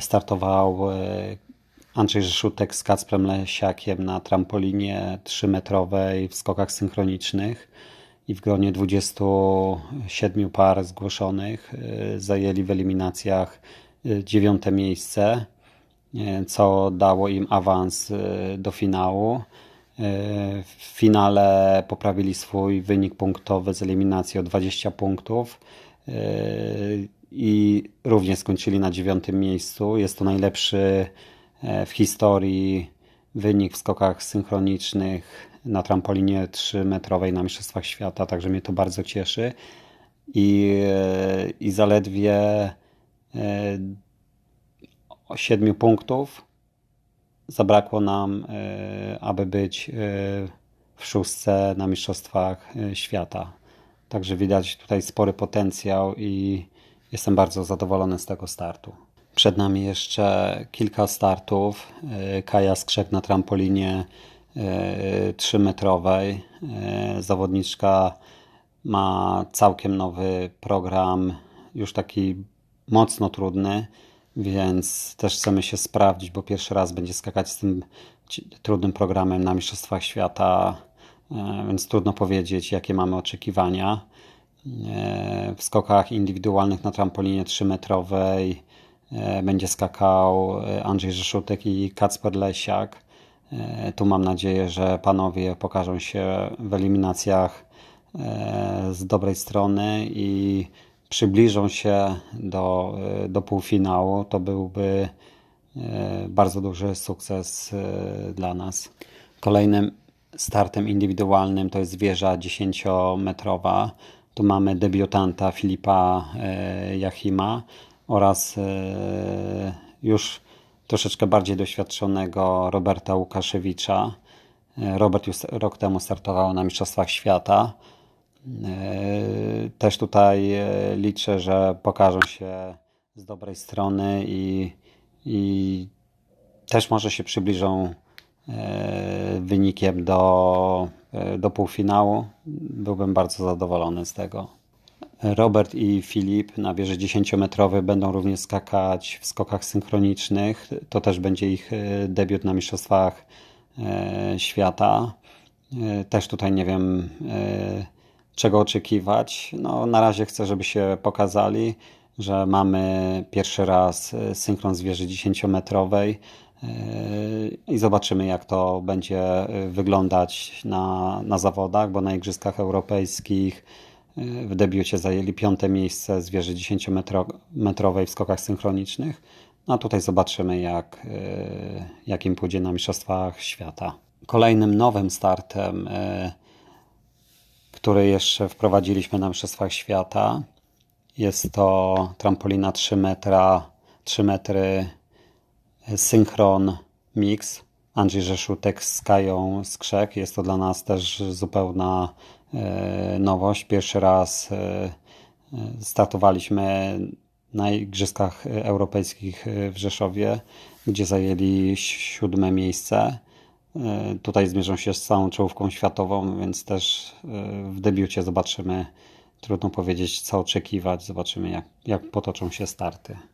Startował e, Andrzej Rzeszutek z Kacprem Lesiakiem na trampolinie 3-metrowej w skokach synchronicznych i w gronie 27 par zgłoszonych e, zajęli w eliminacjach e, dziewiąte miejsce, co dało im awans do finału. W finale poprawili swój wynik punktowy z eliminacji o 20 punktów i również skończyli na dziewiątym miejscu. Jest to najlepszy e, w historii wynik w skokach synchronicznych na trampolinie 3-metrowej na Mistrzostwach Świata, także mnie to bardzo cieszy. I, e, i zaledwie e, 7 punktów zabrakło nam, e, aby być e, w szóstce na Mistrzostwach e, Świata. Także widać tutaj spory potencjał i jestem bardzo zadowolony z tego startu. Przed nami jeszcze kilka startów. E, Kaja Skrzek na trampolinie 3-metrowej. Zawodniczka ma całkiem nowy program, już taki mocno trudny, więc też chcemy się sprawdzić, bo pierwszy raz będzie skakać z tym trudnym programem na Mistrzostwach Świata, e, więc trudno powiedzieć, jakie mamy oczekiwania. E, W skokach indywidualnych na trampolinie 3-metrowej e, będzie skakał e, Andrzej Rzeszutek i Kacper Lesiak. E, Tu mam nadzieję, że panowie pokażą się w eliminacjach e, z dobrej strony i przybliżą się do, e, do półfinału. To byłby e, bardzo duży sukces e, dla nas. Kolejnym startem indywidualnym to jest wieża 10-metrowa. Tu mamy debiutanta Filipa e, Jachima oraz e, już troszeczkę bardziej doświadczonego Roberta Łukaszewicza. E, Robert już rok temu startował na Mistrzostwach Świata. Też tutaj liczę, że pokażą się z dobrej strony i, i też może się przybliżą wynikiem do, e, do półfinału. Byłbym bardzo zadowolony z tego. Robert i Filip na wieży 10-metrowej będą również skakać w skokach synchronicznych. To też będzie ich e, debiut na Mistrzostwach e, Świata. E, Też tutaj nie wiem, e, czego oczekiwać. No, na razie chcę, żeby się pokazali, że mamy pierwszy raz e, synchron z wieży 10-metrowej e, i zobaczymy, jak to będzie e, wyglądać na, na zawodach, bo na Igrzyskach Europejskich e, w debiucie zajęli piąte miejsce z wieży 10-metrowej w skokach synchronicznych. No a tutaj zobaczymy, jak, e, jak im pójdzie na Mistrzostwach Świata. Kolejnym nowym startem, e, który jeszcze wprowadziliśmy na Mistrzostwach Świata, jest to trampolina 3 metra, 3 metry synchron mix. Andrzej Rzeszutek z Kają Skrzek. Jest to dla nas też zupełna e, nowość. Pierwszy raz e, e, startowaliśmy na Igrzyskach Europejskich w Rzeszowie, gdzie zajęli siódme miejsce. E, Tutaj zmierzą się z całą czołówką światową, więc też e, w debiucie zobaczymy. Trudno powiedzieć, co oczekiwać. Zobaczymy, jak, jak potoczą się starty.